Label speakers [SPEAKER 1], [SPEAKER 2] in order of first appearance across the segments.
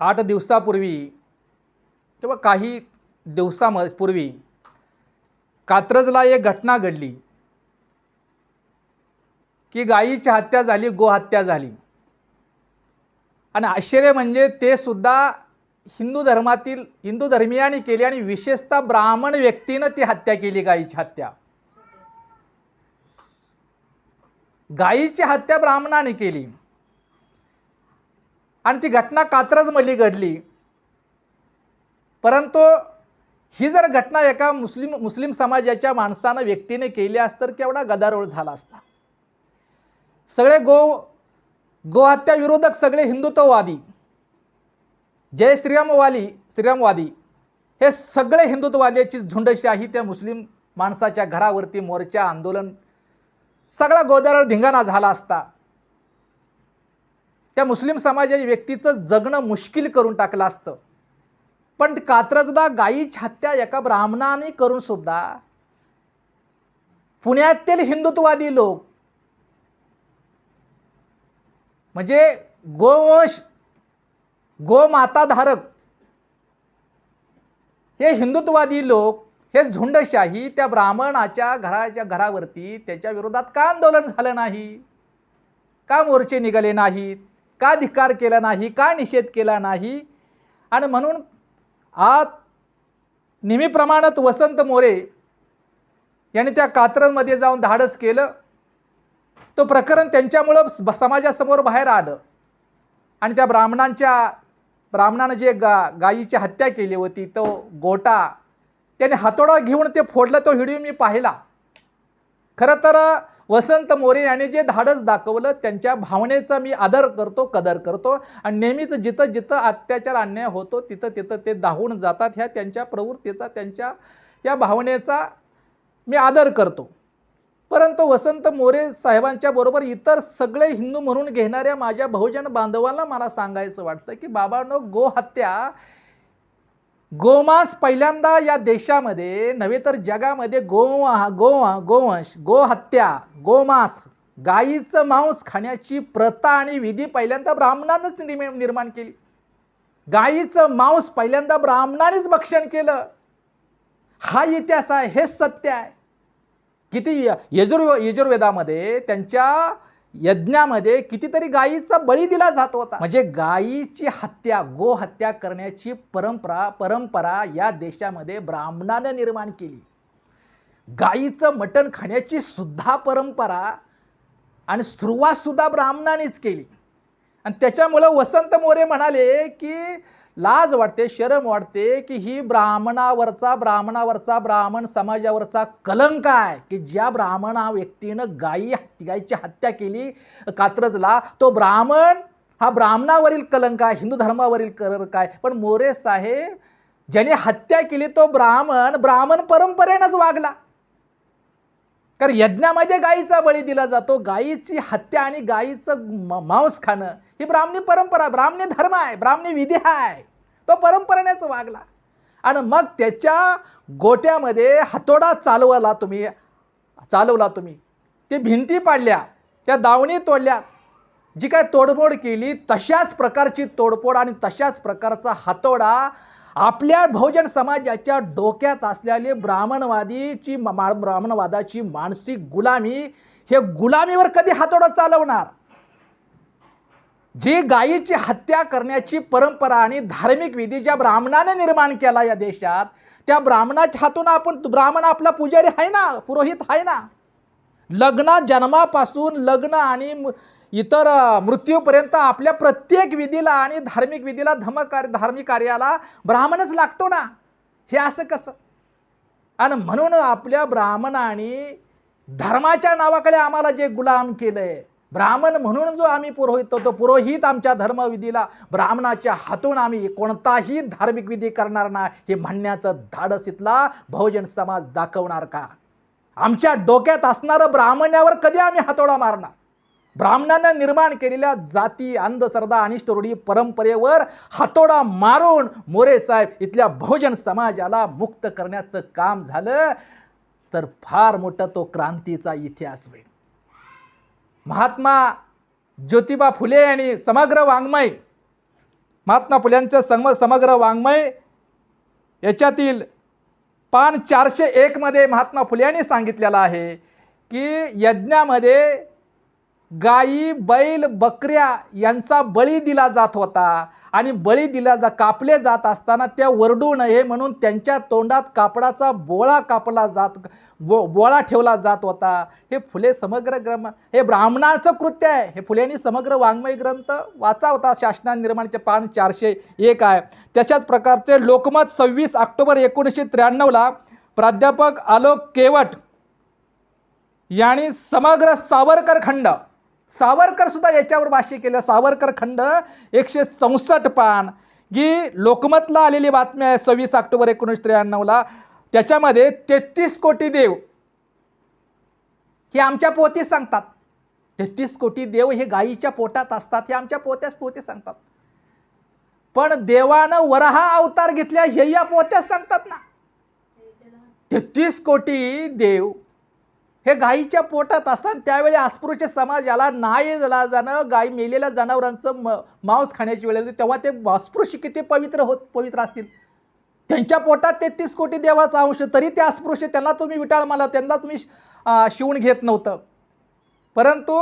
[SPEAKER 1] आठ दिवसापूर्वी किंवा काही दिवसाम पूर्वी कात्रजला एक घटना घडली. की गायीची हत्या झाली गोहत्या झाली. आणि आश्चर्य म्हणजे ते सुद्धा हिंदू धर्मातील हिंदू धर्मियांनी केली आणि विशेषतः ब्राह्मण व्यक्तीनं ती हत्या केली गायीची हत्या. गायीची हत्या ब्राह्मणाने केली. आणि ती घटना कात्रजमधली घडली. परंतु ही जर घटना एका मुस्लिम मुस्लिम समाजाच्या माणसानं व्यक्तीने केली असतं तर केवढा गदारोळ झाला असता. सगळे गो गोहत्या विरोधक सगळे हिंदुत्ववादी जय श्रीरामवाली श्रीरामवादी हे सगळे हिंदुत्ववाद्याची झुंडशाही त्या मुस्लिम माणसाच्या घरावरती मोर्चा आंदोलन सगळा गोदारोळ धिंगाणा झाला असता. त्या मुस्लिम समाजाच्या व्यक्तीचं जगणं मुश्किल करून टाकलं असतं. पण कात्रजदा गायीची हत्या एका ब्राह्मणाने करून सुद्धा पुण्यातील हिंदुत्ववादी लोक म्हणजे गोवंश गोमाताधारक हे हिंदुत्ववादी लोक हे झुंडशाही त्या ब्राह्मणाच्या घराच्या घरावरती त्याच्या विरोधात का आंदोलन झालं नाही? का मोर्चे निघाले नाहीत? का धिक्कार केला नाही का निषेध केला नाही? आणि म्हणून आज नेहमीप्रमाणात वसंत मोरे यांनी त्या कात्रजमध्ये जाऊन धाडस केलं. तो प्रकरण त्यांच्यामुळं समाजासमोर बाहेर आलं. आणि त्या ब्राह्मणांच्या ब्राह्मणानं जे गा गायीची हत्या केली होती तो गोटा त्याने हातोडा घेऊन ते फोडलं तो व्हिडिओ मी पाहिला. खरं तर वसंत मोरे यांनी जे धाडस दाखवलं त्यांच्या भावनेचा मी आदर करतो कदर करतो. आणि नेहमीच जिथं जिथं अत्याचार अन्याय होतो तिथं तिथं ते दाहून जातात. ह्या त्यांच्या प्रवृत्तीचा त्यांच्या या भावनेचा मी आदर करतो. परंतु वसंत मोरे साहेबांच्या बरोबर इतर सगळे हिंदू म्हणून घेणाऱ्या माझ्या बहुजन बांधवांना मला सांगायचं वाटतं की बाबांनो गोहत्या गोमांस पहिल्यांदा या देशामध्ये नव्हे तर जगामध्ये गोवा गोवा गोवंश गोहत्या गोमांस गायीचं मांस खाण्याची प्रथा आणि विधी पहिल्यांदा ब्राह्मणानंच निर्माण केली. गायीचं मांस पहिल्यांदा ब्राह्मणानेच भक्षण केलं. हा इतिहास आहे हेच सत्य आहे. किती यजुर्वे यजुर्वेदामध्ये त्यांच्या यज्ञामध्ये कितीतरी गायीचा बळी दिला जात होता. म्हणजे गायीची हत्या गो हत्या करण्याची परंपरा परंपरा या देशामध्ये ब्राह्मणानं निर्माण केली. गायीचं मटण खाण्याची सुद्धा परंपरा आणि सुरुवातसुद्धा ब्राह्मणानेच केली. आणि त्याच्यामुळं वसंत मोरे म्हणाले की लाज वाटते शरम वाटते की ही ब्राह्मणावरचा ब्राह्मणावरचा ब्राह्मण समाजावरचा कलंक आहे की ज्या ब्राह्मणा व्यक्तीनं गायी गायीची हत्या केली कात्रजला तो ब्राह्मण हा ब्राह्मणावरील कलंक आहे हिंदू धर्मावरील कलंक आहे पण मोरे साहेब ज्याने हत्या केली तो ब्राह्मण ब्राह्मण परंपरेनंच वागला. कारण यज्ञामध्ये गायीचा बळी दिला जातो गायीची हत्या आणि गायीचं म- मांस खाणं ही ब्राह्मणी परंपरा ब्राह्मणी धर्म आहे ब्राह्मणी विधी आहे. तो परंपरेनेच वागला. आणि मग त्याच्या गोट्यामध्ये हातोडा चालवला तुम्ही चालवला तुम्ही. ते भिंती पाडल्या त्या दावणी तोडल्या. जी काय तोडफोड केली तशाच प्रकारची तोडफोड आणि तशाच प्रकारचा हातोडा आपल्या बहुजन समाजाच्या डोक्यात असलेली ब्राह्मणवादीची मा- ब्राह्मणवादाची मानसिक गुलामी हे गुलामीवर कधी हातोडा चालवणार? जी गायीची हत्या करण्याची परंपरा आणि धार्मिक विधी ज्या ब्राह्मणाने निर्माण केला या देशात त्या ब्राह्मणाच्या हातून आपण ब्राह्मण आपला पुजारी आहे ना पुरोहित आहे ना? लग्न जन्मापासून लग्न आणि इतर मृत्यूपर्यंत आपल्या प्रत्येक विधीला आणि धार्मिक विधीला धमकार धार्मिक कार्याला ब्राह्मणच लागतो ना? हे असं कसं? आणि म्हणून आपल्या ब्राह्मणाने धर्माच्या नावाकडे आम्हाला जे गुलाम केलंय ब्राह्मण म्हणून जो आम्ही पुरोहित होतो पुरोहित आमच्या धर्मविधीला ब्राह्मणाच्या हातून आम्ही कोणताही धार्मिक विधी करणार नाही हे म्हणण्याचं धाडस इथला बहुजन समाज दाखवणार का? आमच्या डोक्यात असणारं ब्राह्मण्यावर कधी आम्ही हातोडा मारणार? ब्राह्मणानं निर्माण केलेल्या जाती अंधश्रद्धा अनिष्ट रूढी परंपरेवर हातोडा मारून मोरे साहेब इथल्या बहुजन समाजाला मुक्त करण्याचं काम झालं तर फार मोठा तो क्रांतीचा इतिहास होईल. महात्मा ज्योतिबा फुले आणि समग्र वाङ्मय महात्मा फुल्यांचं सम समग्र वाङ्मय याच्यातील पान चारशे एकमध्ये महात्मा फुले यांनी सांगितलेलं आहे की यज्ञामध्ये गायी बैल बकऱ्या यांचा बळी दिला जात होता. आणि बळी दिला जा कापले जात असताना त्या वरडू नये म्हणून त्यांच्या तोंडात कापडाचा बोळा कापला जात बो बोळा ठेवला जात होता. हे फुले समग्र ग्रम हे ब्राह्मणाचं कृत्य आहे. हे फुलेंनी समग्र वाङ्मय ग्रंथ वाचा होता. शासना निर्माणचे पान चारशे एक आहे. तशाच प्रकारचे लोकमत सव्वीस ऑक्टोबर एकोणीसशे त्र्याण्णवला प्राध्यापक आलोक केवट यांनी समग्र सावरकर खंड सावरकर सुद्धा याच्यावर भाष्य केलं. सावरकर खंड एकशे चौसष्ट पान. जी लोकमतला आलेली बातमी आहे सव्वीस ऑक्टोबर एकोणीसशे त्र्याण्णवला. त्याच्यामध्ये तेहतीस कोटी देव. हे आमच्या पोतीस सांगतात. तेहतीस कोटी देव हे गायीच्या पोटात असतात हे आमच्या पोत्याच पोते सांगतात. पण देवानं वरहा अवतार घेतल्या हे या पोत्याच सांगतात ना. तेहतीस कोटी देव. हे गायीच्या पोटात असतात त्यावेळी अस्पृश्य समाजाला नाही झाला जाणं गाई मेलेल्या जनावरांचं म मांस खाण्याची वेळ येते तेव्हा ते अस्पृश्य किती पवित्र होत पवित्र असतील? त्यांच्या पोटात तेहतीस कोटी देवाचा अंश तरी ते अस्पृश्य त्यांना तुम्ही विटाळ मला त्यांना तुम्ही शिवून घेत नव्हतं. परंतु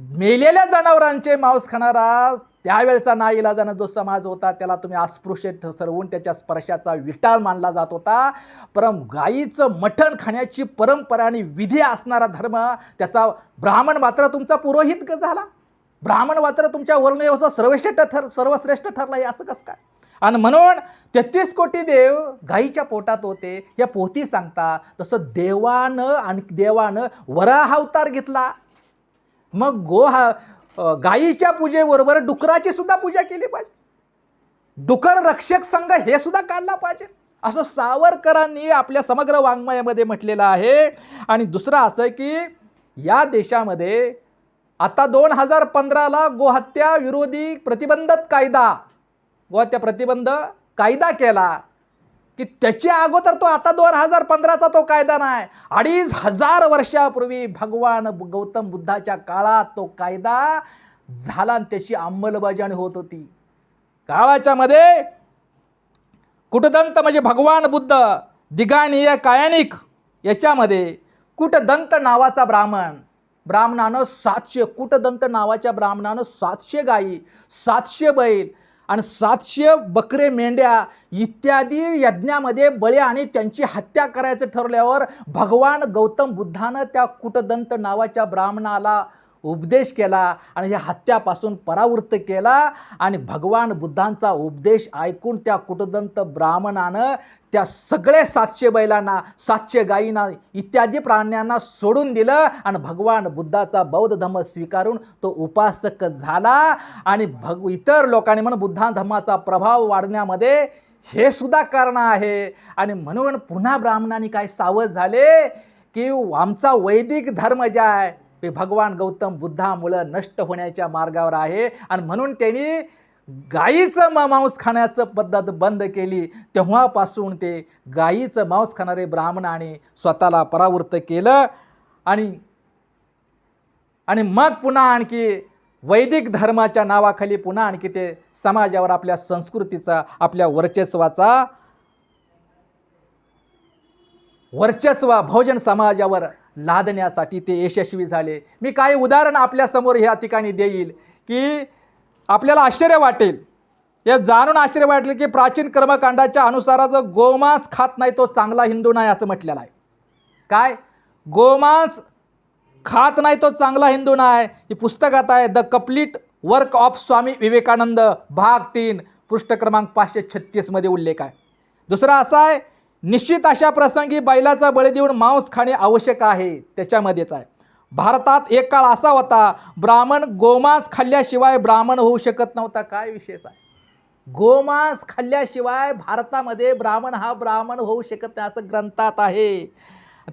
[SPEAKER 1] मेलेल्या जनावरांचे मांस खाणारा त्यावेळचा ना इलाजानं जो समाज होता त्याला तुम्ही अस्पृश्य ठरवून त्याच्या स्पर्शाचा विटाळ मानला जात होता. परम गाईचं मठण खाण्याची परंपरा आणि विधी असणारा धर्म त्याचा ब्राह्मण मात्र तुमचा पुरोहित क- झाला. ब्राह्मण मात्र तुमच्या वर्णव्यवस्था सर्वश्रेष्ठ ठर सर्वश्रेष्ठ ठरला हे असं कसं काय? आणि म्हणून तेहतीस कोटी देव गाईच्या पोटात होते. या पोथी सांगता तसं देवानं आणि देवानं वराह अवतार घेतला. मग गो हा गायीच्या पूजेबरोबर डुकराची सुद्धा पूजा केली पाहिजे. डुकर रक्षक संघ हे सुद्धा काढला पाहिजे. असं सावरकरांनी आपल्या समग्र वाङ्मयामध्ये म्हटलेलं आहे. आणि दुसरं असं की या देशामध्ये आता दोन हजार पंधराला गोहत्या विरोधी प्रतिबंधक कायदा गोहत्या प्रतिबंध कायदा केला. की त्याच्या अगोदर तो आता दोन हजार पंधराचा तो कायदा नाही. अडीच हजार वर्षापूर्वी भगवान गौतम बुद्धाच्या काळात तो कायदा झाला आणि त्याची अंमलबजावणी होत होती. काळाच्या मध्ये कुटदंत म्हणजे भगवान बुद्ध दिगानीय कायानिक याच्यामध्ये कुटदंत नावाचा ब्राह्मण ब्राह्मणानं सातशे कुटदंत नावाच्या ब्राह्मणानं सातशे गायी सातशे बैल आणि सातशे बकरे मेंढ्या इत्यादी यज्ञामध्ये बळी आणि त्यांची हत्या करायचं ठरल्यावर भगवान गौतम बुद्धानं त्या कुटदंत नावाच्या ब्राह्मणाला उपदेश केला आणि ह्या हत्यापासून परावृत्त केला. आणि भगवान बुद्धांचा उपदेश ऐकून त्या कुटदंत ब्राह्मणानं त्या सगळे सातशे बैलांना सातशे गायींना इत्यादी प्राण्यांना सोडून दिलं आणि भगवान बुद्धाचा बौद्ध धर्म स्वीकारून तो उपासक झाला. आणि भग इतर लोकांनी म्हणून बुद्धा धर्माचा प्रभाव वाढण्यामध्ये हे सुद्धा कारण आहे. आणि म्हणून पुन्हा ब्राह्मणांनी काय सावध झाले? की आमचा वैदिक धर्म जे आहे ते भगवान गौतम बुद्धामुळं नष्ट होण्याच्या मार्गावर आहे. आणि म्हणून त्यांनी गाईचं मा मांस खाण्याचं पद्धत बंद केली. तेव्हापासून ते गाईचं मांस खाणारे ब्राह्मणाने स्वतःला परावृत्त केलं. आणि आणि मग पुन्हा आणखी वैदिक धर्माच्या नावाखाली पुन्हा आणखी ते समाजावर आपल्या संस्कृतीचा आपल्या वर्चस्वाचा वर्चस्व भोजन समाजावर लादण्यासाठी ते यशस्वी झाले. मी काही उदाहरण आपल्यासमोर ह्या ठिकाणी देईल की आपल्याला आश्चर्य वाटेल. हे जाणून आश्चर्य वाटेल की प्राचीन कर्मकांडाच्या अनुसाराचं गोमांस खात नाही तो चांगला हिंदू नाही असं म्हटलेलं आहे. काय? गोमांस खात नाही तो चांगला हिंदू नाही. ही पुस्तकात आहे the complete work of Swami Vivekananda भाग तीन पृष्ठ क्रमांक पाचशे छत्तीसमध्ये उल्लेख आहे. दुसरा असा आहे निश्चित अशा प्रसंगी बैलाचा बळी देऊन मांस खाणे आवश्यक आहे. त्याच्यामध्येच आहे. भारतात एक काळ असा होता ब्राह्मण गोमांस खाल्ल्याशिवाय ब्राह्मण होऊ शकत नव्हता. काय विशेष आहे? गोमांस खाल्ल्याशिवाय भारतामध्ये ब्राह्मण हा ब्राह्मण होऊ शकत नाही असं ग्रंथात आहे.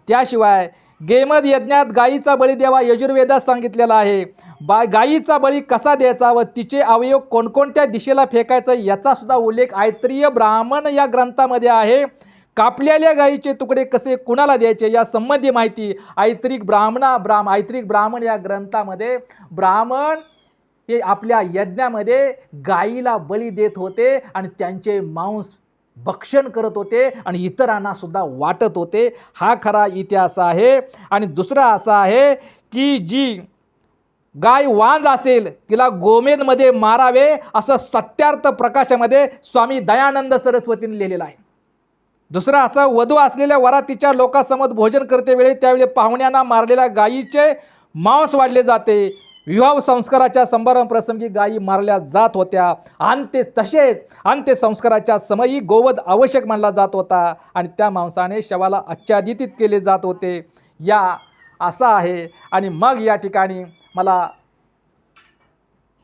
[SPEAKER 1] त्याशिवाय गेमद यज्ञात गायीचा बळी द्यावा यजुर्वेदात सांगितलेला आहे. बा गायीचा बळी कसा द्यायचा व तिचे अवयव कोणकोणत्या दिशेला फेकायचं याचा सुद्धा उल्लेख आयत्रीय ब्राह्मण या ग्रंथामध्ये आहे. कापलेल्या गायीचे तुकडे कसे कुणाला द्यायचे या संबंधी माहिती ऐत्रिक ब्राह्मणा ब्राह्म ऐत्रिक ब्राह्मण या ग्रंथामध्ये. ब्राह्मण हे आपल्या यज्ञामध्ये गायीला बळी देत होते आणि त्यांचे मांस भक्षण करत होते आणि इतरांना सुद्धा वाटत होते. हा खरा इतिहास आहे. आणि दुसरा असा आहे की जी गाय वांज असेल तिला गोमेदमध्ये मारावे असं सत्यार्थ प्रकाशामध्ये स्वामी दयानंद सरस्वतीने लिहिलेलं आहे. दुसरं असा वधू असलेल्या वरातीच्या लोकांसमोर भोजन करतेवेळी त्यावेळी पाहुण्यांना मारलेल्या गायीचे मांस वाढले जाते. विवाह संस्काराच्या समारंभ गायी मारल्या जात होत्या. आणि ते तसेच अंत्यसंस्काराच्या समयी गोवध आवश्यक मानला जात होता आणि त्या मांसाने शवाला आच्छादित केले जात होते. या असा आहे. आणि मग या ठिकाणी मला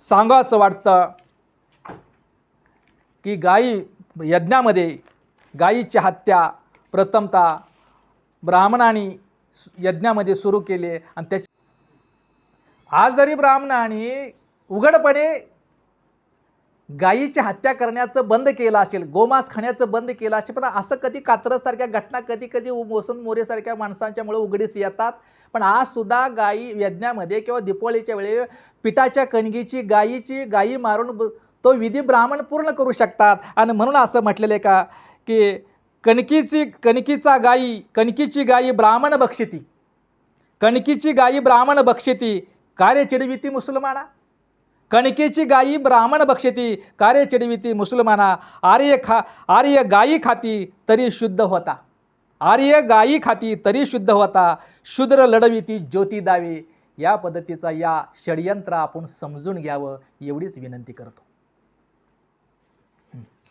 [SPEAKER 1] सांगावंसं वाटतं की गायी यज्ञामध्ये गायीची हत्या प्रथमता ब्राह्मणांनी यज्ञामध्ये सुरू केले आणि त्याच्या आज जरी ब्राह्मणांनी उघडपणे गायीची हत्या करण्याचं बंद केलं असेल गोमांस खाण्याचं बंद केलं असेल पण असं कधी कात्रसारख्या घटना कधी कधी वसंत मोरेसारख्या माणसांच्यामुळे उघडीस येतात. पण आज सुद्धा गायी यज्ञामध्ये किंवा दीपावलीच्या वेळी पिठाच्या कणगीची गायीची गायी मारून तो विधी ब्राह्मण पूर्ण करू शकतात. आणि म्हणून असं म्हटलेलं आहे का की कणकीची कणकीचा गायी कणकीची गायी ब्राह्मण बक्षिती. कणकीची गायी ब्राह्मण बक्षिती कार्य चिडविती मुसलमाना? कणकेची गायी ब्राह्मण बक्षती कार्य चिडविती मुसलमाना? आर्य खा आर्य गायी खाती तरी शुद्ध होता. आर्य गायी खाती तरी शुद्ध होता. शूद्र लढविती ज्योती दावे या पद्धतीचा या षडयंत्र आपण समजून घ्यावं एवढीच विनंती करतो.